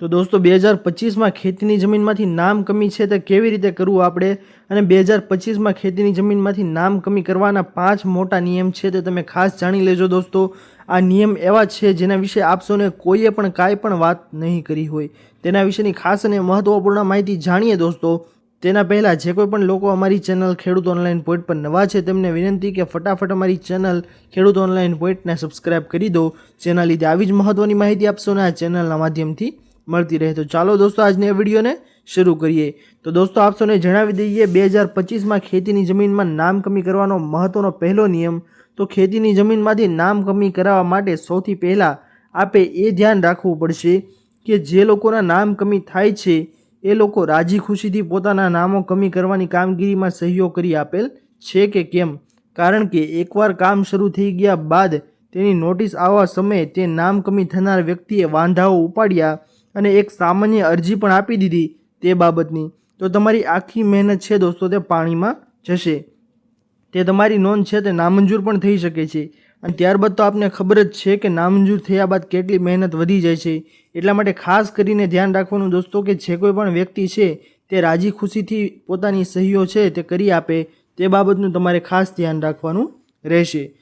તો દોસ્તો, બે હજાર પચીસમાં ખેતીની જમીનમાંથી નામ કમી છે તે કેવી રીતે કરવું આપણે? અને બે હજાર પચીસમાં ખેતીની જમીનમાંથી નામ કમી કરવાના પાંચ મોટા નિયમ છે તે તમે ખાસ જાણી લેજો દોસ્તો. આ નિયમ એવા છે જેના વિશે આપ સૌને કોઈએ પણ કાંઈ પણ વાત નહીં કરી હોય. તેના વિશેની ખાસ અને મહત્ત્વપૂર્ણ માહિતી જાણીએ દોસ્તો. તેના પહેલાં જે કોઈ પણ લોકો અમારી ચેનલ ખેડૂત ઓનલાઈન પોઈન્ટ પર નવા છે તેમને વિનંતી કે ફટાફટ અમારી ચેનલ ખેડૂત ઓનલાઈન પોઈન્ટને સબસ્ક્રાઇબ કરી દો. જેના લીધે આવી જ મહત્ત્વની માહિતી આપશોને આ ચેનલના માધ્યમથી મળતી રહે. તો ચાલો દોસ્તો, આજને વિડીયોને શરૂ કરીએ. તો દોસ્તો, આપ સૌને જણાવી દઈએ, બે હજાર પચીસમાં ખેતીની જમીનમાં નામ કમી કરવાનો મહત્ત્વનો પહેલો નિયમ. તો ખેતીની જમીનમાંથી નામ કમી કરાવવા માટે સૌથી પહેલાં આપે એ ધ્યાન રાખવું પડશે કે જે લોકોના નામ કમી થાય છે, એ લોકો રાજી ખુશીથી પોતાના નામો કમી કરવાની કામગીરીમાં સહયોગ કરી આપેલ છે કે કેમ? કારણ કે એકવાર કામ શરૂ થઈ ગયા બાદ તેની નોટિસ આવવા સમયે તે નામ કમી થનાર વ્યક્તિએ વાંધાઓ ઉપાડ્યા અને એક સામાન્ય અરજી પણ આપી દીધી તે બાબતની. તો તમારી આખી મહેનત છે દોસ્તો તે પાણીમાં જશે. તે તમારી નોંધ છે તે નામંજૂર પણ થઈ શકે છે. અને ત્યારબાદ તો આપને ખબર જ છે કે નામંજૂર થયા બાદ કેટલી મહેનત વધી જાય છે. એટલા માટે ખાસ કરીને ધ્યાન રાખવાનું દોસ્તો કે જે કોઈ પણ વ્યક્તિ છે તે રાજી ખુશીથી પોતાની સહીઓ છે તે કરી આપે. તે બાબતનું તમારે ખાસ ધ્યાન રાખવાનું રહેશે.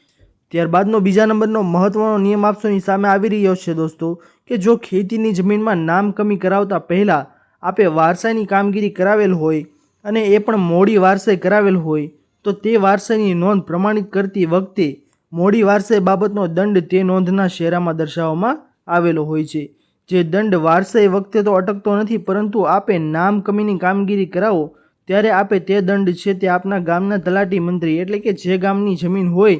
ત્યારબાદનો બીજા નંબરનો મહત્ત્વનો નિયમ આપશોની સામે આવી રહ્યો છે દોસ્તો કે જો ખેતીની જમીનમાં નામ કમી કરાવતા પહેલાં આપે વારસાઈની કામગીરી કરાવેલ હોય અને એ પણ મોડી વારસાઈ કરાવેલ હોય, તો તે વારસાઈની નોંધ પ્રમાણિત કરતી વખતે મોડી વારસાઈ બાબતનો દંડ તે નોંધના શેરામાં દર્શાવવામાં આવેલો હોય છે. જે દંડ વારસાઈ વખતે તો અટકતો નથી, પરંતુ આપે નામ કમીની કામગીરી કરાવો, ત્યારે આપે તે દંડ છે તે આપના ગામના તલાટી મંત્રી એટલે કે જે ગામની જમીન હોય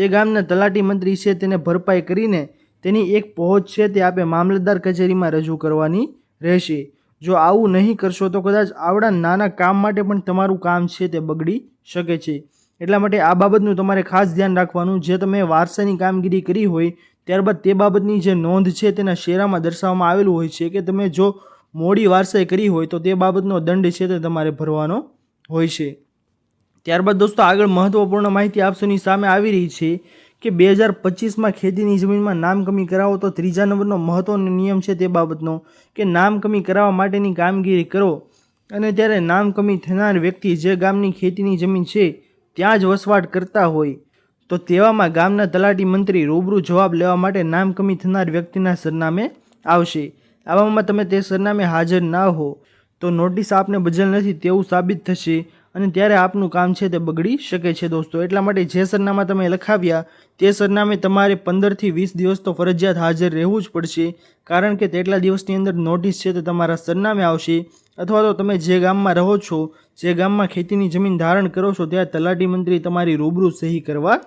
તે ગામના તલાટી મંત્રી છે તેને ભરપાઈ કરીને તેની એક પહોંચ છે તે આપે મામલતદાર કચેરીમાં રજૂ કરવાની રહેશે. જો આવું નહીં કરશો તો કદાચ આવડા નાના કામ માટે પણ તમારું કામ છે તે બગડી શકે છે. એટલા માટે આ બાબતનું તમારે ખાસ ધ્યાન રાખવાનું. જે તમે વારસાની કામગીરી કરી હોય, ત્યારબાદ તે બાબતની જે નોંધ છે તેના શેરામાં દર્શાવવામાં આવેલું હોય છે કે તમે જો મોડી વારસાઈ કરી હોય તો તે બાબતનો દંડ છે તે તમારે ભરવાનો હોય છે. ત્યારબાદ દોસ્તો, આગળ મહત્વપૂર્ણ માહિતી આપસોની સામે આવી રહી છે કે બે હજાર પચીસમાં ખેતીની જમીનમાં નામ કમી કરાવો તો ત્રીજા નંબરનો મહત્વનો નિયમ છે તે બાબતનો કે નામ કમી કરાવવા માટેની કામગીરી કરો અને ત્યારે નામ કમી થનાર વ્યક્તિ જે ગામની ખેતીની જમીન છે ત્યાં જ વસવાટ કરતા હોય. તો તેવામાં ગામના તલાટી મંત્રી રૂબરૂ જવાબ લેવા માટે નામ કમી થનાર વ્યક્તિના સરનામે આવશે. આવામાં તમે તે સરનામે હાજર ના હો. તો નોટિસ આપને બજલ નથી તેવું સાબિત થશે. અને ત્યારે આપનું કામ છે તે બગડી શકે છે દોસ્તો. એટલા માટે જે સરનામા તમે લખાવ્યા, તે સરનામે તમારે પંદરથી વીસ દિવસ તો ફરજિયાત હાજર રહેવું જ પડશે. કારણ કે તેટલા દિવસની અંદર નોટિસ છે તે તમારા સરનામે આવશે. અથવા તો તમે જે ગામમાં રહો છો, જે ગામમાં ખેતીની જમીન ધારણ કરો છો, ત્યાં તલાટી મંત્રી તમારી રૂબરૂ સહી કરવા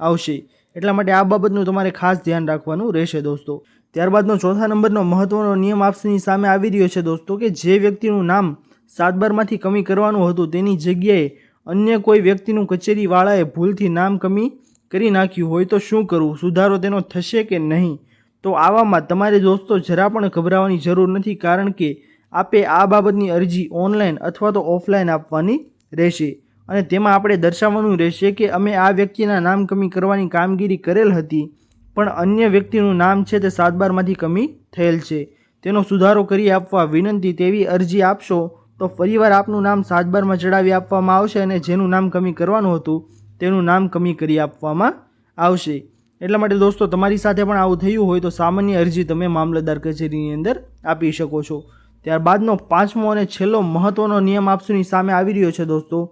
આવશે. એટલા માટે આ બાબતનું તમારે ખાસ ધ્યાન રાખવાનું રહેશે દોસ્તો. ત્યારબાદનો ચોથા નંબરનો મહત્વનો નિયમ આપસની સામે આવી રહ્યો છે દોસ્તો કે જે વ્યક્તિનું નામ સાતબારમાંથી કમી કરવાનું હતું. તેની જગ્યાએ અન્ય કોઈ વ્યક્તિનું કચેરીવાળાએ ભૂલથી નામ કમી કરી નાખ્યું હોય તો શું કરવું? સુધારો તેનો થશે કે નહીં? તો આવામાં તમારે દોસ્તો જરા પણ ગભરાવાની જરૂર નથી કારણ કે આપે આ બાબતની અરજી ઓનલાઈન અથવા તો ઓફલાઈન આપવાની રહેશે. અને તેમાં આપણે દર્શાવવાનું રહેશે કે અમે આ વ્યક્તિના નામ કમી કરવાની કામગીરી કરેલ હતી, પણ અન્ય વ્યક્તિનું નામ છે તે સાતબારમાંથી કમી થયેલ છે. તેનો સુધારો કરી આપવા વિનંતી તેવી અરજી આપશો તો ફરીવાર આપનું નામ સાતબારમાં ચડાવી આપવામાં આવશે અને જેનું નામ કમી કરવાનું હતું, તેનું નામ કમી કરી આપવામાં આવશે. એટલા માટે દોસ્તો, તમારી સાથે પણ આવું થયું હોય તો સામાન્ય અરજી તમે મામલતદાર કચેરીની અંદર આપી શકો છો. ત્યારબાદનો પાંચમો અને છેલ્લો મહત્ત્વનો નિયમ આપસુની સામે આવી રહ્યો છે દોસ્તો,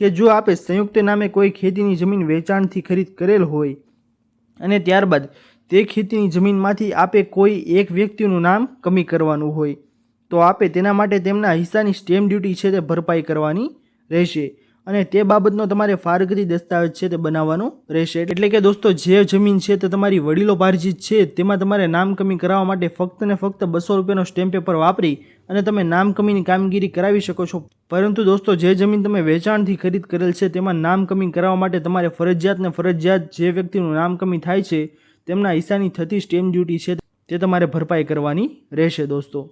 કે જો આપે સંયુક્ત નામે કોઈ ખેતીની જમીન વેચાણથી ખરીદ કરેલ હોય, અને ત્યારબાદ તે ખેતીની જમીનમાંથી આપે કોઈ એક વ્યક્તિનું નામ કમી કરવાનું હોય તો આપે તેના માટે તેમના હિસ્સાની સ્ટેમ્પ ડ્યુટી છે તે ભરપાઈ કરવાની રહેશે. અને તે બાબતનો તમારે ફારગતી દસ્તાવેજ છે તે બનાવવાનો રહેશે. એટલે કે દોસ્તો, જે જમીન છે તે તમારી વડીલો પાર્જિત છે, તેમાં તમારે નામ કમી કરાવવા માટે ફક્ત ને ફક્ત બસો રૂપિયાનો સ્ટેમ્પ પેપર વાપરી અને તમે નામ કમીની કામગીરી કરાવી શકો છો. પરંતુ દોસ્તો, જે જમીન તમે વેચાણથી ખરીદ કરેલ છે તેમાં નામ કમી કરાવવા માટે તમારે ફરજિયાત ને ફરજિયાત જે વ્યક્તિનું નામ કમી થાય છે તેમના હિસ્સાની થતી સ્ટેમ્પ ડ્યુટી છે તે તમારે ભરપાઈ કરવાની રહેશે દોસ્તો.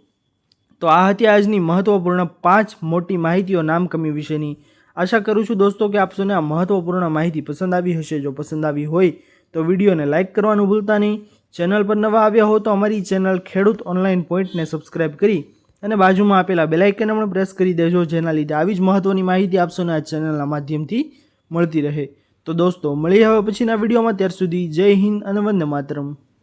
તો આ હતી આજની મહત્વપૂર્ણ પાંચ મોટી માહિતીઓ નામકમી વિશેની. આશા કરું છું દોસ્તો કે આપશોને આ મહત્વપૂર્ણ માહિતી પસંદ આવી હશે. જો પસંદ આવી હોય તો વિડીયોને લાઇક કરવાનું ભૂલતા નહીં. ચેનલ પર નવા આવ્યા હો તો અમારી ચેનલ ખેડૂત ઓનલાઈન પોઈન્ટને સબસ્ક્રાઇબ કરી અને બાજુમાં આપેલા બેલાઇકન પણ પ્રેસ કરી દેજો, જેના લીધે આવી જ મહત્ત્વની માહિતી આપશોને આ ચેનલના માધ્યમથી મળતી રહે. તો દોસ્તો, મળીએ હવે પછીના વિડીયોમાં. ત્યાર સુધી જય હિન્દ અને વંદે માતરમ.